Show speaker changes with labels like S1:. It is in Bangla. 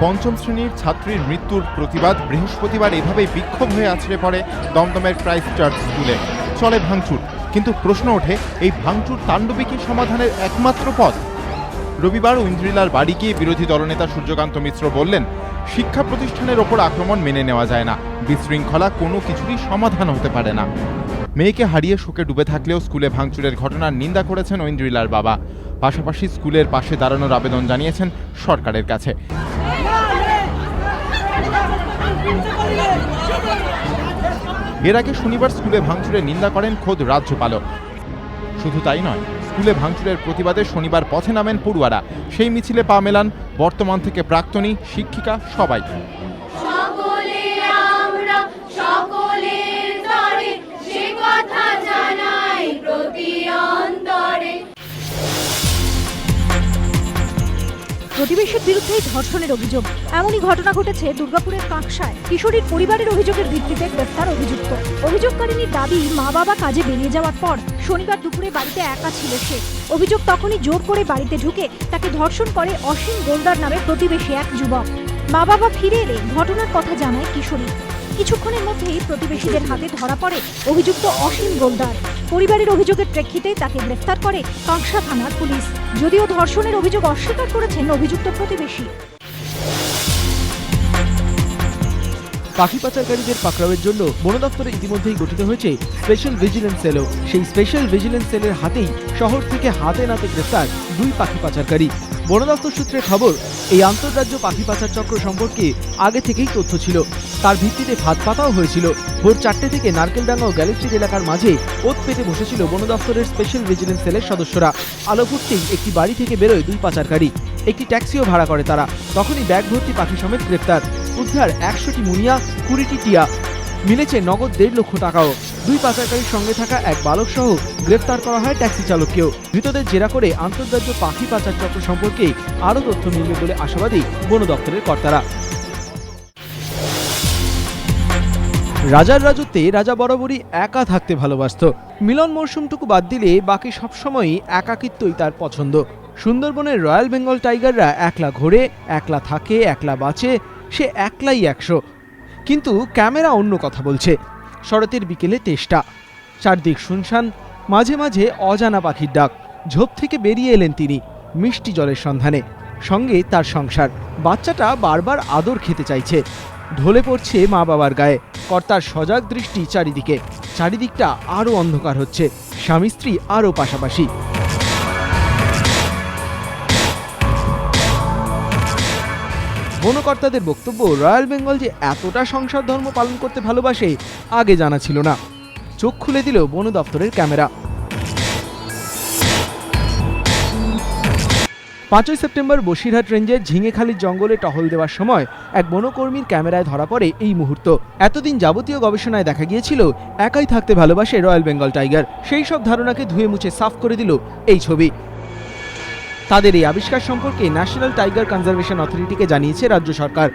S1: পঞ্চম শ্রেণির ছাত্রীর মৃত্যুর প্রতিবাদ। বৃহস্পতিবার এভাবেই বিক্ষোভ হয়ে আছড়ে পড়ে দমদমের ক্রাইস্ট চার্চ স্কুলে। চলে ভাঙচুর। কিন্তু প্রশ্ন ওঠে, এই ভাঙচুর তাণ্ডবে কি সমাধানের একমাত্র পথ? রবিবার ঐন্দ্রিলার বাড়ি গিয়ে বিরোধী দলনেতা সূর্যকান্ত মিশ্র বললেন, শিক্ষা প্রতিষ্ঠানের ওপর আক্রমণ মেনে নেওয়া যায় না। বিশৃঙ্খলা কোনো কিছুরই সমাধান হতে পারে না। মেয়েকে হারিয়ে শোকে ডুবে থাকলেও স্কুলে ভাঙচুরের ঘটনার নিন্দা করেছেন ঐন্দ্রিলার বাবা। পাশাপাশি স্কুলের পাশে দাঁড়ানোর আবেদন জানিয়েছেন সরকারের কাছে। এর আগে শনিবার স্কুলে ভাঙচুরের নিন্দা করেন খোদ রাজ্যপালক শুধু তাই নয়, স্কুলে ভাঙচুরের প্রতিবাদে শনিবার পথে নামেন পড়ুয়ারা। সেই মিছিলে পা মেলান বর্তমান থেকে প্রাক্তনী, শিক্ষিকা সবাই।
S2: প্রতিবেশীর বিরুদ্ধে ধর্ষণের অভিযোগ। এমনই ঘটনা ঘটেছে দুর্গাপুরের কাঁকসায়। কিশোরীর পরিবারের অভিযোগের ভিত্তিতে গ্রেফতার অভিযুক্ত। অভিযোগকারিনীর দাবি মা বাবা কাজে বেরিয়ে যাওয়ার পর শনিবার দুপুরে বাড়িতে একা ছিল সে। অভিযোগ তখনই জোর করে বাড়িতে ঢুকে তাকে ধর্ষণ করে অসীম গোলদার নামে প্রতিবেশী এক যুবক। মা বাবা ফিরে এলে ঘটনার কথা জানায় কিশোরী। কিছুক্ষণের মধ্যেই প্রতিবেশীদের হাতে ধরা পড়ে অভিযুক্ত অসীম গোলদার। পরিবারের অভিযোগের প্রেক্ষিতে তাকে গ্রেফতার করে কাঁকসা থানার পুলিশ। যদিও ধর্ষণের অভিযোগ অস্বীকার করেছেন অভিযুক্ত প্রতিবেশী।
S3: পাখি পাচারকারীদের পাকড়াওয়ের জন্য বন দপ্তরে ইতিমধ্যেই গঠিত হয়েছে স্পেশাল ভিজিলেন্স সেলও সেই স্পেশাল ভিজিলেন্স সেলের হাতেই শহর থেকে হাতে নাতে গ্রেফতার দুই পাখি পাচারকারী। বন দপ্তর সূত্রে খবর, এই আন্তঃরাজ্য পাখি পাচার চক্র সম্পর্কে আগে থেকেই তথ্য ছিল। তার ভিত্তিতে ফাঁদ পাতাও হয়েছিল। ভোর চারটে থেকে নারকেলডাঙ্গা ও গ্যালেস্ট্রিক এলাকার মাঝে ওত পেতে বসেছিল বন দফতরের স্পেশাল ভিজিলেন্স সেলের সদস্যরা। আলো ফুটতেই একটি বাড়ি থেকে বেরোয় দুই পাচারকারী। একটি ট্যাক্সিও ভাড়া করে তারা। তখনই ব্যাগ ভর্তি পাখি সমেত গ্রেফতার উদ্ধার একশোটি মুনিয়া, কুড়িটি টিয়া। মিলেছে নগদ দেড় লক্ষ টাকাও। দুই পাচারকারীর সঙ্গে থাকা এক বালক সহ গ্রেফতার করা হয় ট্যাক্সি চালককেও। ধৃতদের জেরা করে আন্তর্জাতিক পাখি পাচার চক্র সম্পর্কে আরও তথ্য মিলবে বলে আশাবাদী বন দপ্তরের কর্তারা। রাজার রাজত্বে রাজা বরাবরই একা থাকতে ভালোবাসত। মিলন মরশুমটুকু বাদ দিলে বাকি সবসময়ই একাকিত্বই তার পছন্দ। সুন্দরবনের রয়্যাল বেঙ্গল টাইগাররা একলা ঘোরে, একলা থাকে, একলা বাঁচে, সে একলাই একশো। কিন্তু ক্যামেরা অন্য কথা বলছে। শরতের বিকেলে তেষ্টা। চারদিক শুনশান, মাঝে মাঝে অজানা পাখির ডাক। ঝোপ থেকে বেরিয়ে এলেন তিনি, মিষ্টি জলের সন্ধানে। সঙ্গে তার সংসার। বাচ্চাটা বারবার আদর খেতে চাইছে। ঢলে পড়ছে মা বাবার গায়ে। কর্তার সজাগ দৃষ্টি চারিদিকে। চারিদিকটা আরও অন্ধকার হচ্ছে। স্বামী স্ত্রী আরও পাশাপাশি। বনকর্তাদের বক্তব্য, রয়্যাল বেঙ্গল যে এতটা সংসার ধর্ম পালন করতে ভালোবাসে, আগে জানা ছিল না। চোখ খুলে দিল বন দপ্তরের ক্যামেরা। পাঁচই সেপ্টেম্বর বসিরহাট রেঞ্জের ঝিঙেখালির জঙ্গলে টহল দেওয়ার সময় এক বনকর্মীর ক্যামেরায় ধরা পড়ে এই মুহূর্ত। এতদিন যাবতীয় গবেষণায় দেখা গিয়েছিল, একাই থাকতে ভালোবাসে রয়্যাল বেঙ্গল টাইগার। সেই সব ধারণাকে ধুয়ে মুছে সাফ করে দিল এই ছবি। তাদের এই আবিষ্কার সম্পর্কে ন্যাশনাল টাইগার কনজারভেশন অথরিটিকে জানিয়েছে রাজ্য সরকার।